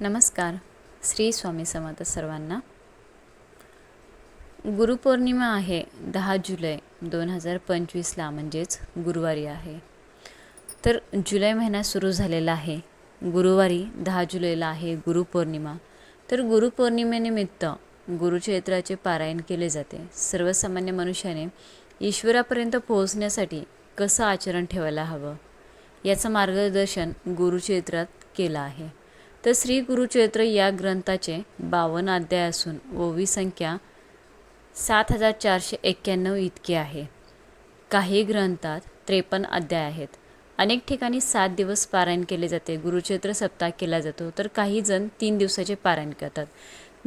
नमस्कार. श्री स्वामी समर्थ सर्वांना. गुरुपौर्णिमा आहे दहा जुलै दोन हजार पंचवीसला म्हणजेच गुरुवारी आहे. तर जुलै महिना सुरू झालेला आहे गुरुवारी दहा जुलैला आहे गुरुपौर्णिमा. तर गुरुपौर्णिमेनिमित्त गुरुचरित्राचे पारायण केले जाते. सर्वसामान्य मनुष्याने ईश्वरापर्यंत पोहोचण्यासाठी कसं आचरण ठेवायला हवं? याचं मार्गदर्शन गुरुचरित्रात केलं आहे. तर श्री गुरुचरित्र या ग्रंथाचे बावन्न अध्याय असून ओवी संख्या सात हजार चारशे एक्क्याण्णव इतकी आहे. काही ग्रंथात त्रेपन्न अध्याय आहेत. अनेक ठिकाणी सात दिवस पारायण केले जाते. गुरुचरित्र सप्ताह केला जातो. तर काही जण तीन दिवसाचे पारायण करतात.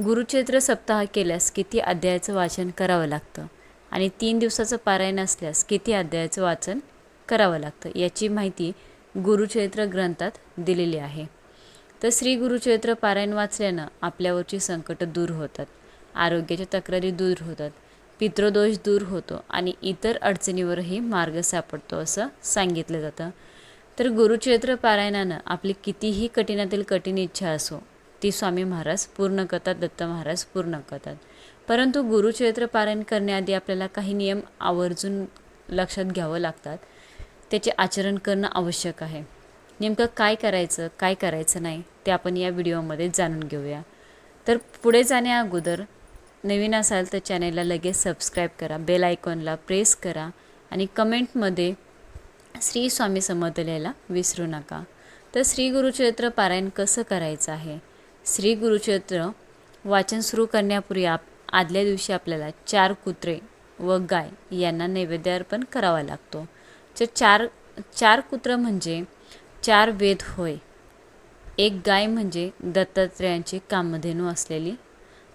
गुरुचरित्र सप्ताह केल्यास किती अध्यायाचं वाचन करावं लागतं? आणि तीन दिवसाचं पारायण असल्यास किती अध्यायाचं वाचन करावं लागतं? याची माहिती गुरुचरित्र ग्रंथात दिलेली आहे. तर श्री गुरुचरित्र पारायण वाचल्यानं आपल्यावरची संकटं दूर होतात. आरोग्याच्या तक्रारी दूर होतात. पितृदोष दूर होतो आणि इतर अडचणीवरही मार्ग सापडतो असं सांगितलं जातं. तर गुरुचरित्र पारायणानं आपली कितीही कठीणातील कठीण इच्छा असो ती स्वामी महाराज पूर्ण करतात दत्त महाराज पूर्ण करतात. परंतु गुरुचरित्र पारायण करण्याआधी आपल्याला काही नियम आवर्जून लक्षात घ्यावं लागतात. त्याचे आचरण करणं आवश्यक आहे. नेमकं काय करायचं काय करायचं नाही ते आपण या व्हिडिओमध्ये जाणून घेऊया. तर पुढे जाण्या अगोदर नवीन असाल तर चॅनेलला लगेच सबस्क्राईब करा बेल आयकॉनला प्रेस करा आणि कमेंटमध्ये श्री स्वामी समर्थ लिहायला विसरू नका. तर श्री गुरुचरित्र पारायण कसं करायचं आहे? श्री गुरुचरित्र वाचन सुरू करण्यापूर्वी आप आदल्या दिवशी आपल्याला चार कुत्रे व गाय यांना नैवेद्य अर्पण करावा लागतो. तर चार चार कुत्रं म्हणजे चार वेद होय. एक गाय म्हणजे दत्तात्रेयांची कामधेनू असलेली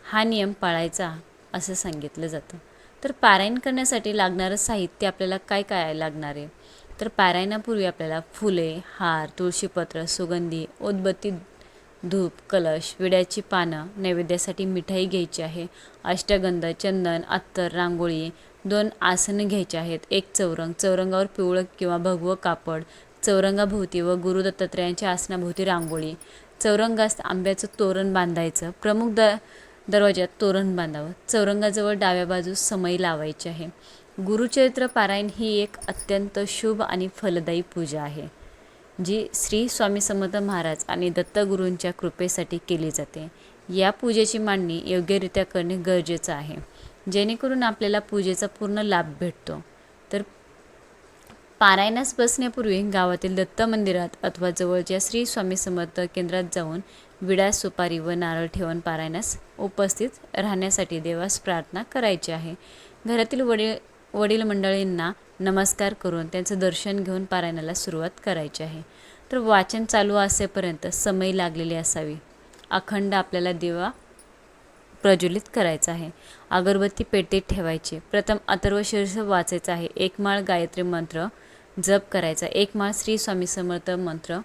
हा नियम पाळायचा असं सांगितलं जातं. तर पारायण करण्यासाठी लागणारं साहित्य आपल्याला काय काय लागणार? आहे तर पारायणापूर्वी आपल्याला फुले हार तुळशीपत्र सुगंधी उदबत्ती धूप कलश विड्याची पानं नैवेद्यासाठी मिठाई घ्यायची आहे अष्टगंध चंदन अत्तर रांगोळी दोन आसनं घ्यायची आहेत एक चौरंग चौरंगावर पिवळं किंवा भगवं कापड चौरंगाभोवती व गुरु दत्तात्रयांच्या आसनाभोवती रांगोळी. चौरंगास आंब्याचं तोरण बांधायचं. प्रमुख द दरवाज्यात तोरण बांधावं. चौरंगाजवळ डाव्या बाजूस समई लावायची आहे. गुरुचरित्र पारायण ही एक अत्यंत शुभ आणि फलदायी पूजा आहे जी श्री स्वामी समर्थ महाराज आणि दत्तगुरूंच्या कृपेसाठी केली जाते. या पूजेची मांडणी योग्यरित्या करणे गरजेचं आहे. जेणेकरून आपल्याला पूजेचा पूर्ण लाभ भेटतो. तर पारायणास बसण्यापूर्वी गावातील दत्त मंदिरात अथवा जवळच्या श्री स्वामी समर्थ केंद्रात जाऊन विडा सुपारी व नारळ ठेवून पारायणास उपस्थित राहण्यासाठी देवास प्रार्थना करायची आहे. घरातील वडील वडील मंडळींना नमस्कार करून त्यांचं दर्शन घेऊन पारायणाला सुरुवात करायची आहे. तर वाचन चालू असेपर्यंत समय लागलेली असावी. अखंड आपल्याला देवा प्रज्वलित करायचा आहे. अगरबत्ती पेटीत ठेवायची. प्रथम अथर्व शीर्ष वाचायचं आहे. एक माळ गायत्री मंत्र जप करायचा. एक माळ श्री स्वामी समर्थ मंत्र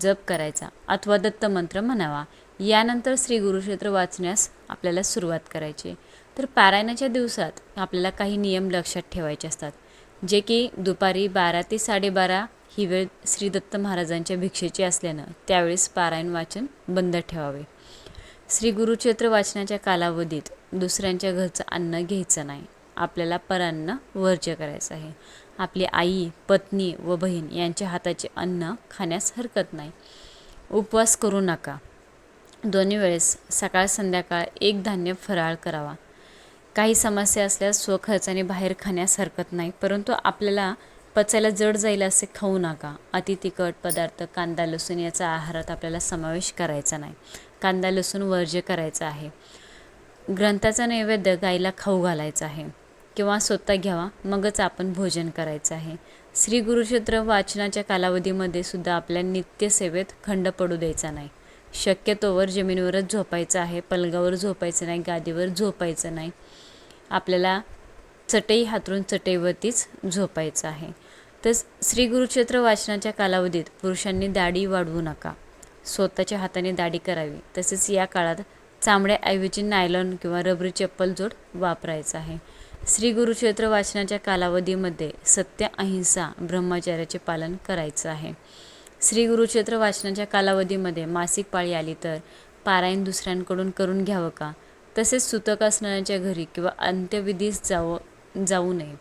जप करायचा. अथवा दत्त मंत्र म्हणावा. यानंतर श्री गुरुक्षेत्र वाचण्यास आपल्याला सुरुवात करायची. तर पारायणाच्या दिवसात आपल्याला काही नियम लक्षात ठेवायचे असतात. जे की दुपारी बारा ते साडेबारा ही वेळ श्री दत्त महाराजांच्या भिक्षेची असल्यानं त्यावेळेस पारायण वाचन बंद ठेवावे. श्री गुरुक्षेत्र वाचनाच्या कालावधीत दुसऱ्यांच्या घरचं अन्न घ्यायचं नाही. आपल्याला परान्न वर्ज्य करायचं आहे. आपली आई पत्नी व बहीण यांच्या हाताचे अन्न खाण्यास हरकत नाही. उपवास करू नका. दोन्ही वेळेस सकाळ संध्याकाळ एक धान्य फराळ करावा. काही समस्या असल्यास स्वखर्चाने बाहेर खाण्यास हरकत नाही परंतु आपल्याला पचायला जड जाईल असे खाऊ नका. अति तिखट पदार्थ कांदा लसूण याचा आहारात आपल्याला समावेश करायचा नाही. कांदा लसूण वर्ज्य करायचा आहे. ग्रंथाचा नैवेद्य गाईला खाऊ घालायचा आहे. किंवा स्वतः घ्यावा मगच आपण भोजन करायचं आहे. श्री गुरुक्षेत्र वाचनाच्या कालावधीमध्ये सुद्धा आपल्या नित्यसेवेत खंड पडू द्यायचा नाही. शक्यतोवर जमिनीवरच झोपायचं आहे पलगावर झोपायचं नाही गादीवर झोपायचं नाही. आपल्याला चटई हातरून चटईवरतीच झोपायचं आहे. तर श्री गुरुक्षेत्र वाचनाच्या कालावधीत पुरुषांनी दाढी वाढवू नका. स्वतःच्या हाताने दाढी करावी. तसेच या काळात चामड्याऐवजी नायलॉन किंवा रबरी चप्पल जोड वापरायचा आहे. श्री गुरुक्षेत्र वाचनाच्या कालावधीमध्ये सत्य अहिंसा ब्रह्मचार्याचे पालन करायचं आहे. श्री गुरुक्षेत्र वाचनाच्या कालावधीमध्ये मासिक पाळी आली तर पारायण दुसऱ्यांकडून करून घ्यावं का? तसेच सुतक असणाऱ्यांच्या घरी किंवा अंत्यविधीस जावं जाऊ नये.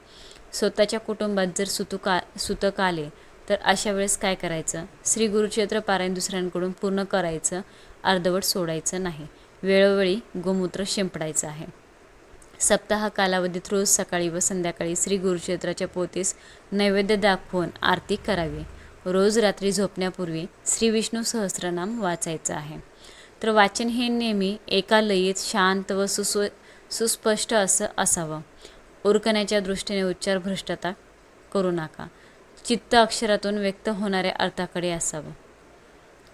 स्वतःच्या कुटुंबात जर सुतुका सुतक आले तर अशा वेळेस काय करायचं? श्री गुरुक्षेत्र पारायण दुसऱ्यांकडून पूर्ण करायचं अर्धवट सोडायचं नाही. वेळोवेळी गोमूत्र शिंपडायचं आहे. सप्ताह कालावधीत रोज सकाळी व संध्याकाळी श्री गुरुक्षेत्राच्या पोतीस नैवेद्य दाखवून आरती करावी. रोज रात्री झोपण्यापूर्वी श्री विष्णू सहस्रनाम वाचायचं आहे. तर वाचन हे नेहमी एका लयीत शांत व सुस्व सुस्पष्ट असं असावं. उरकण्याच्या दृष्टीने उच्चार भ्रष्टता करू नका. चित्त अक्षरातून व्यक्त होणाऱ्या अर्थाकडे असावं.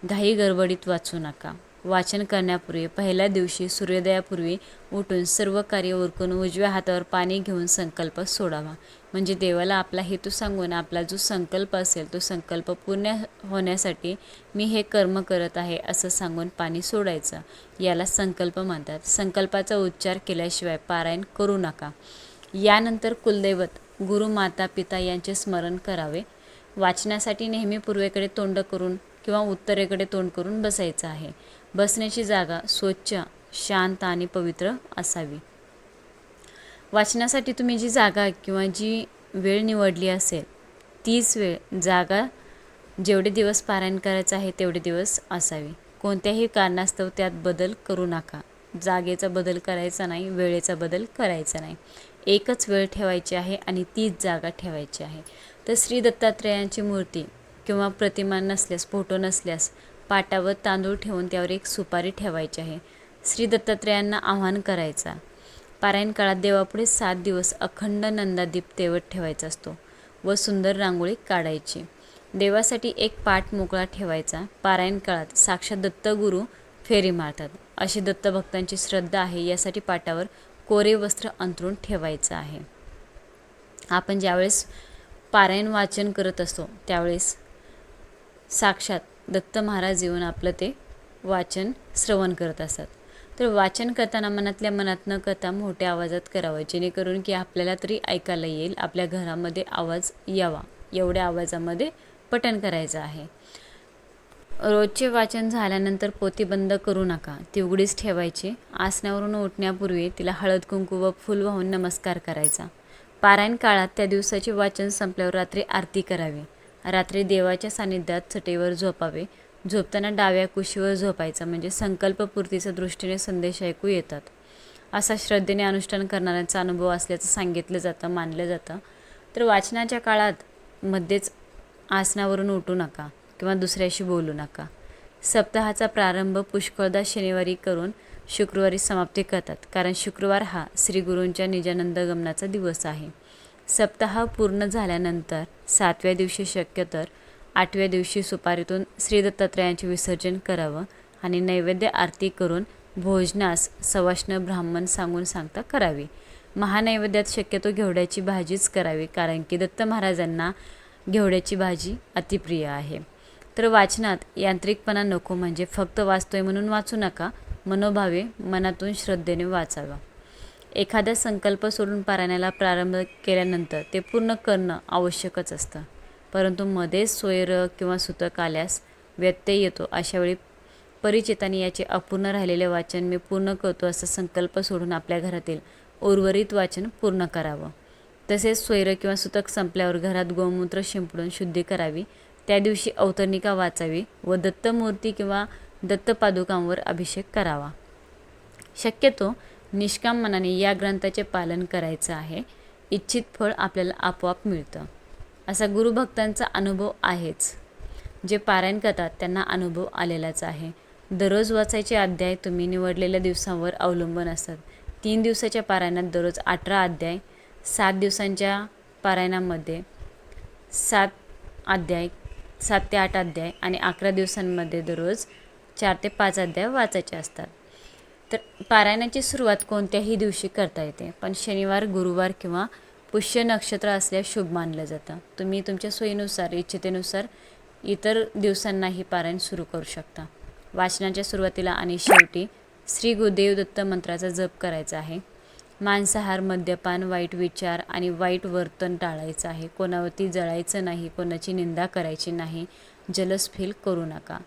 घाई गडबडीत वाचू नका. वाचन करण्यापूर्वी पहिल्या दिवशी सूर्योदयापूर्वी उठून सर्व कार्य उरकून उजव्या हातावर पाणी घेऊन संकल्प सोडावा. म्हणजे देवाला आपला हेतू सांगून आपला जो संकल्प असेल तो संकल्प पूर्ण होण्यासाठी मी हे कर्म करत आहे असं सांगून पाणी सोडायचं. याला संकल्प म्हणतात. संकल्पाचा उच्चार केल्याशिवाय पारायण करू नका. यानंतर कुलदैवत गुरु माता पिता यांचे स्मरण करावे. वाचनासाठी नेहमी पूर्वेकडे तोंड करून किंवा उत्तरेकडे तोंड करून बसायचं आहे. बसण्याची जागा स्वच्छ शांत आणि पवित्र असावी. वाचनासाठी तुम्ही जी जागा किंवा जी वेळ निवडली असेल तीच वेळ जागा जेवढे दिवस पारायण करायचं आहे तेवढे दिवस असावी. कोणत्याही कारणास्तव त्यात बदल करू नका. जागेचा बदल करायचा नाही वेळेचा बदल करायचा नाही. एकच वेळ ठेवायची आहे आणि तीच जागा ठेवायची आहे. तर श्री दत्तात्रेयांची मूर्ती किंवा प्रतिमा नसल्यास फोटो नसल्यास पाटावर तांदूळ ठेवून त्यावर एक सुपारी ठेवायची आहे. श्री दत्तात्रेयांना आव्हान करायचा. पारायण काळात देवापुढे सात दिवस अखंड नंदादीप तेवत ठेवायचा असतो व सुंदर रांगोळी काढायची. देवासाठी एक पाठ मोकळा ठेवायचा. पारायण काळात साक्षात दत्तगुरू फेरी मारतात. अशी दत्तभक्तांची श्रद्धा आहे यासाठी पाटावर कोरे वस्त्र अंतरून ठेवायचं आहे. आपण ज्यावेळेस पारायण वाचन करत असतो त्यावेळेस साक्षात दत्त महाराज येऊन आपलं ते वाचन श्रवण करत असतात. तर वाचन करताना मनातल्या मनातनं कथा मोठ्या आवाजात करावं जेणेकरून की आपल्याला तरी ऐकायला येईल आपल्या घरामध्ये आवाज यावा एवढ्या आवाजामध्ये पठण करायचं आहे. रोजचे वाचन झाल्यानंतर पोती बंद करू नका ती उघडीच ठेवायची. आसनावरून उठण्यापूर्वी तिला हळद कुंकू व फुल वाहून नमस्कार करायचा. पारायण काळात त्या दिवसाचे वाचन संपल्यावर रात्री आरती करावी. रात्री देवाच्या सानिध्यात चटेवर झोपावे. झोपताना डाव्या कुशीवर झोपायचा म्हणजे संकल्पपूर्तीच्या दृष्टीने संदेश ऐकू येतात. असा श्रद्धेने अनुष्ठान करणाऱ्यांचा अनुभव असल्याचं सांगितलं जातं मानलं जातं. तर वाचनाच्या काळात मध्येच आसनावरून उठू नका किंवा दुसऱ्याशी बोलू नका. सप्ताहाचा प्रारंभ पुष्कळदा शनिवारी करून शुक्रवारी समाप्ती करतात. कारण शुक्रवार हा श्री गुरूंच्या निजानंद गमनाचा दिवस आहे. सप्ताह पूर्ण झाल्यानंतर सातव्या दिवशी शक्य तर आठव्या दिवशी सुपारीतून श्री दत्तात्रयांचे विसर्जन करावं आणि नैवेद्य आरती करून भोजनास सवाष्ण ब्राह्मण सांगून सांगता करावी. महानैवेद्यात शक्यतो घेवड्याची भाजीच करावी कारण की दत्त महाराजांना घेवड्याची भाजी अतिप्रिय आहे. तर वाचनात यांत्रिकपणा नको म्हणजे फक्त वाचतोय म्हणून वाचू नका मनोभावे मनातून श्रद्धेने वाचावा. एखादा संकल्प सोडून पारायणाला प्रारंभ केल्यानंतर ते पूर्ण करणं आवश्यकच असतं. परंतु मध्येच सोयर किंवा सुतक आल्यास व्यत्यय येतो. अशावेळी परिचिताने याचे अपूर्ण राहिलेले वाचन मी पूर्ण करतो असा संकल्प सोडून आपल्या घरातील उर्वरित वाचन पूर्ण करावं. तसेच सोयर किंवा सुतक संपल्यावर घरात गोमूत्र शिंपडून शुद्धी करावी. त्या दिवशी अवतरणिका वाचावी व दत्तमूर्ती किंवा दत्तपादुकांवर अभिषेक करावा. शक्यतो निष्काम मनाने या ग्रंथाचे पालन करायचं आहे. इच्छित फळ आपल्याला आपोआप मिळतं. असा गुरुभक्तांचा अनुभव आहेच. जे पारायण करतात त्यांना अनुभव आलेलाच आहे. दररोज वाचायचे अध्याय तुम्ही निवडलेल्या दिवसांवर अवलंबून असतात. तीन दिवसाच्या पारायणात दररोज अठरा अध्याय सात दिवसांच्या पारायणामध्ये सात अध्याय सात ते आठ अध्याय आणि अकरा दिवसांमध्ये दररोज चार ते पाच अध्याय वाचायचे असतात. तर पारायणाची सुरुवात कोणत्याही दिवशी करता येते पण शनिवार गुरुवार किंवा पुष्य नक्षत्र असल्यास शुभ मानलं जातं. तुम्ही तुमच्या सोयीनुसार इच्छितेनुसार इतर दिवसांनाही पारायण सुरू करू शकता. वाचनाच्या सुरुवातीला आणि शेवटी श्री गुरुदेव दत्त मंत्राचा जप करायचा आहे. मांसाहार मद्यपान वाईट विचार आणि वाईट वर्तन टाळायचं आहे. कोणावरती जळायचं नाही कोणाची निंदा करायची नाही जलस्फील करू नका.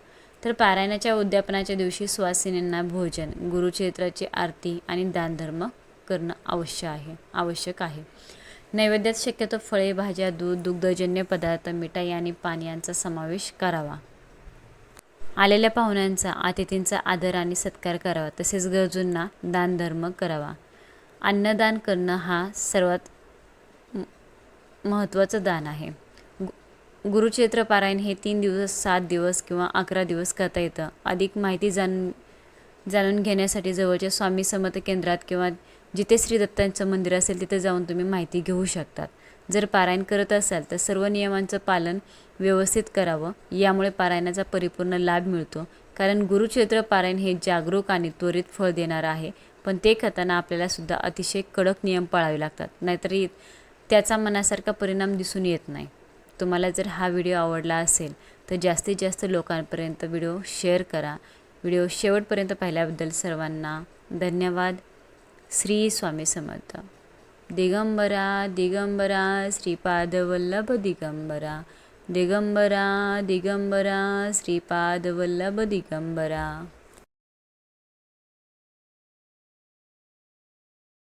तर पारायणाच्या उद्यापनाच्या दिवशी सुवासिनींना भोजन गुरुक्षेत्राची आरती आणि दानधर्म करणं अवश्य आहे आवश्यक आहे. नैवेद्यात शक्यतो फळे भाज्या दूध दुग्धजन्य पदार्थ मिठाई आणि पाणी यांचा समावेश करावा. आलेल्या पाहुण्यांचा अतिथींचा आदर आणि सत्कार करावा तसेच गरजूंना दानधर्म करावा. अन्नदान करणं हा सर्वात महत्त्वाचं दान आहे. गुरुचरित्र पारायण हे तीन दिवस सात दिवस किंवा अकरा दिवस करता येतं. अधिक माहिती जाण जाणून घेण्यासाठी जवळच्या स्वामी समर्थ केंद्रात किंवा जिथे श्री दत्तांचं मंदिर असेल तिथे जाऊन तुम्ही माहिती घेऊ शकतात. जर पारायण करत असाल तर सर्व नियमांचं पालन व्यवस्थित करावं. यामुळे पारायणाचा परिपूर्ण लाभ मिळतो. कारण गुरुचरित्र पारायण हे जागरूक आणि त्वरित फळ देणारं आहे. पण ते करताना आपल्याला सुद्धा अतिशय कडक नियम पाळावे लागतात. नाहीतर त्याचा मनासारखा परिणाम दिसून येत नाही. तुम्हाला जर हा व्हिडिओ आवडला असेल तर जास्तीत जास्त लोकांपर्यंत व्हिडिओ शेअर करा. व्हिडिओ शेवटपर्यंत पाहिल्याबद्दल सर्वांना धन्यवाद. श्री स्वामी समर्थ. दिगंबरा दिगंबरा श्रीपाद वल्लभ दिगंबरा. दिगंबरा दिगंबरा श्रीपाद वल्लभ दिगंबरा.